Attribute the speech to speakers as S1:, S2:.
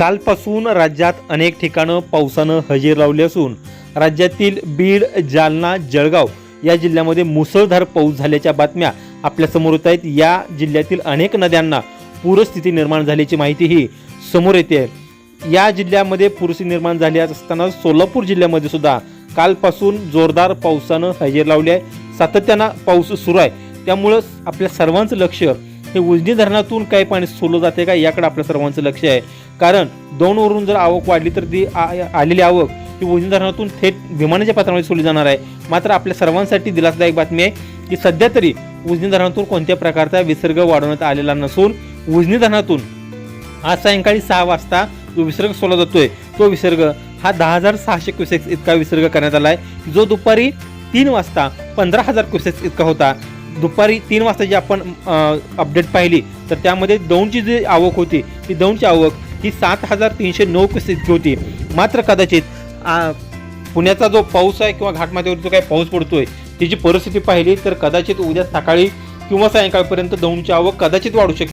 S1: कालपासून राज्यात अनेक ठिकाणं पावसानं हजेर लावली असून राज्यातील बीड जालना जळगाव या जिल्ह्यामध्ये मुसळधार पाऊस झाल्याच्या बातम्या आपल्यासमोर येत आहेत. या जिल्ह्यातील अनेक नद्यांना पूरस्थिती निर्माण झाल्याची माहितीही समोर येते. या जिल्ह्यामध्ये पूरस्थिती निर्माण झाली असताना सोलापूर जिल्ह्यामध्ये सुद्धा कालपासून जोरदार पावसानं हजेर लावली आहे. सातत्यानं पाऊस सुरू आहे. त्यामुळं आपल्या सर्वांचं लक्ष हे उजनी धरणातून काय पाणी सोडलं जाते का? याकडे आपल्या सर्वांचं लक्ष आहे. कारण दोनवरून जर आवक वाढली तर ती आ- आलेली आवक ही उजनी धरणातून थेट विमानाच्या पात्रामध्ये सोडली जाणार आहे. मात्र आपल्या सर्वांसाठी दिलासदायक बातमी आहे की सध्या तरी उजनी धरणातून कोणत्या प्रकारचा विसर्ग वाढवण्यात आलेला नसून उजनी धरणातून आज सायंकाळी सहा वाजता जो विसर्ग सोडला जातोय तो विसर्ग हा दहा हजार सहाशे क्युसेक्स इतका विसर्ग करण्यात आला आहे जो दुपारी तीन वाजता पंधरा हजार क्युसेक्स इतका होता. दुपारी तीन वाजता जी आपण अपडेट पाहिली तर त्यामध्ये दौंडची जी आवक होती ती दौंडची आवक ही सात हजार तीनशे नऊ क्युसेक्स इतकी होती. मात्र कदाचित पुण्याचा जो पाऊस आहे किंवा घाटमाथ्यावर जो काही पाऊस पडतोय त्याची परिस्थिती पाहिली तर कदाचित उद्या सकाळी किंवा सायंकाळपर्यंत दौंडची आवक कदाचित वाढू शकते